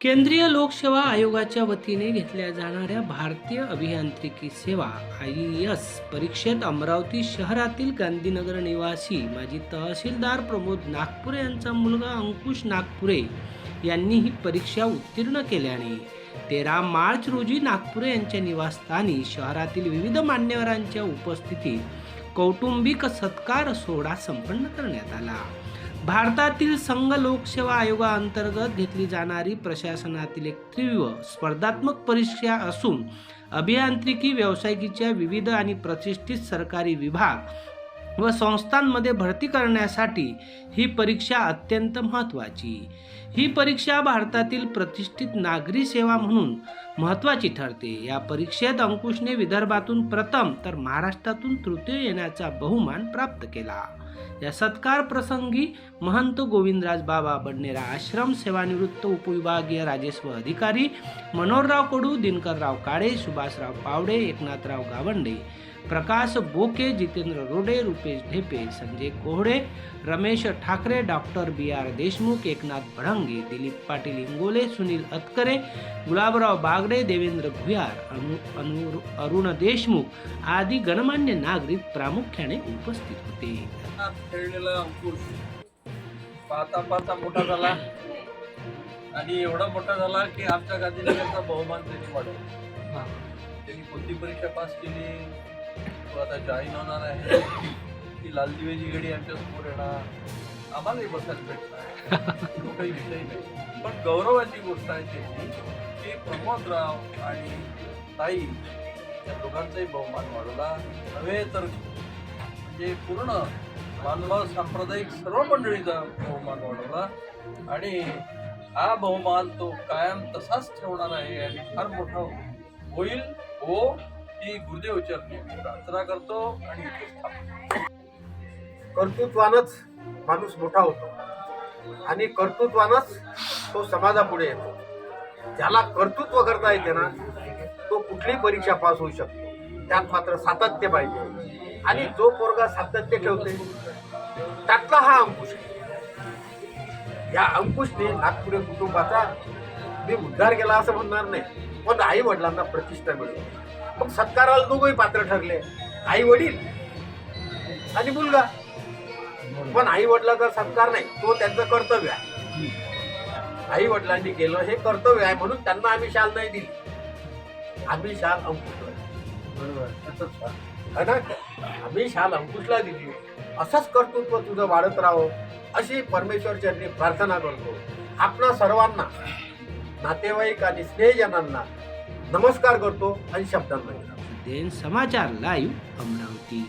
केंद्रीय लोकसेवा आयोगाच्या वतीने घेतल्या जाणाऱ्या भारतीय अभियांत्रिकी सेवा आय एस परीक्षेत अमरावती शहरातील गांधीनगर निवासी माजी तहसीलदार प्रमोद नागपुरे यांचा मुलगा अंकुश नागपुरे यांनी ही परीक्षा उत्तीर्ण केल्याने तेरा मार्च रोजी नागपुरे यांच्या निवासस्थानी शहरातील विविध मान्यवरांच्या उपस्थितीत कौटुंबिक सत्कार सोहळा संपन्न करण्यात आला. भारतातील संघ लोकसेवा आयोगाअंतर्गत घेतली जाणारी प्रशासनातील एक तीव्र स्पर्धात्मक परीक्षा असून अभियांत्रिकी व्यावसायिकीच्या विविध आणि प्रतिष्ठित सरकारी विभाग व संस्थांमध्ये भरती करण्यासाठी ही परीक्षा अत्यंत महत्त्वाची. ही परीक्षा भारतातील प्रतिष्ठित नागरी सेवा म्हणून महत्त्वाची ठरते. या परीक्षेत अंकुशने विदर्भातून प्रथम तर महाराष्ट्रातून तृतीय येण्याचा बहुमान प्राप्त केला. या सत्कार प्रसंगी महंत गोविंदराज बाबा बडनेरा आश्रम सेवानिवृत्त उपविभागीय राजस्व अधिकारी Manoharrao Kadu Dinkarrao Kale Subhashrao Pawde Eknathrao Gawande Prakash Boke Jitendra Rode Rupesh Dhepe Sanjay Kohde Ramesh Thakre doctor B R Deshmukh Eknath Bhadange Dilip Patil Ingole Sunil Atkare Gulabrao Bagde Devendra Bhuyar Anu Anu Arun Deshmukh आदी गणमान्य नागरिक प्रामुख्याने उपस्थित होते. खेळलेला अंकुश. पाहता पाहता मोठा झाला. आणि एवढा मोठा झाला की आमच्या गांधीनगरचा बहुमान त्यांनी वाढवला. त्यांनी कोणती परीक्षा पास केली? तो आता जॉईन होणार आहे. ती लाल दिवेची घडी आमच्यासमोर येणार. आम्हालाही बसायला भेटणार. तो काही विषय नाही. पण गौरवाची गोष्ट आहे त्याची की प्रमोदराव आणि ताई या दोघांचाही बहुमान वाढवला. नव्हे तर म्हणजे पूर्ण मानवा सांप्रदायिक सर्व मंडळीचा बहुमान वाढवला. आणि हा बहुमान तो कायम तसाच ठेवणार आहे आणि फार मोठा होईल. हो ही गुरुदेव चरणी प्रार्थना करतो आणि कर्तृत्वानच माणूस मोठा होतो. आणि कर्तृत्वानच तो समाजापुढे येतो. ज्याला कर्तृत्व करता येते ना तो कुठलीही परीक्षा पास होऊ शकतो. त्यात मात्र सातत्य पाहिजे. आणि जो पोरगा सातत्य ठेवते त्यातला हा अंकुश आहे. या अंकुशने नागपुरे कुटुंबाचा मी उद्धार केला असं म्हणणार नाही पण आई वडिलांना प्रतिष्ठा मिळवली. मग सत्काराला दोघंही पात्र ठरले. आई वडील आणि मुलगा. पण आई वडिलाचा सत्कार नाही तो त्यांचं कर्तव्य आहे. आई वडिलांनी केलं हे कर्तव्य आहे म्हणून त्यांना आम्ही शाल नाही दिली. आम्ही शाल अंकुश बरोबर. ना आम्ही शाल अंकुशला दिली. असंच कर्तृत्व तुझं वाढत राहो अशी परमेश्वरच्यांनी प्रार्थना करतो. आपणा सर्वांना नातेवाईक आणि स्नेहजनांना नमस्कार करतो आणि शब्दांना देन समाचार लाईव्ह अमरावती.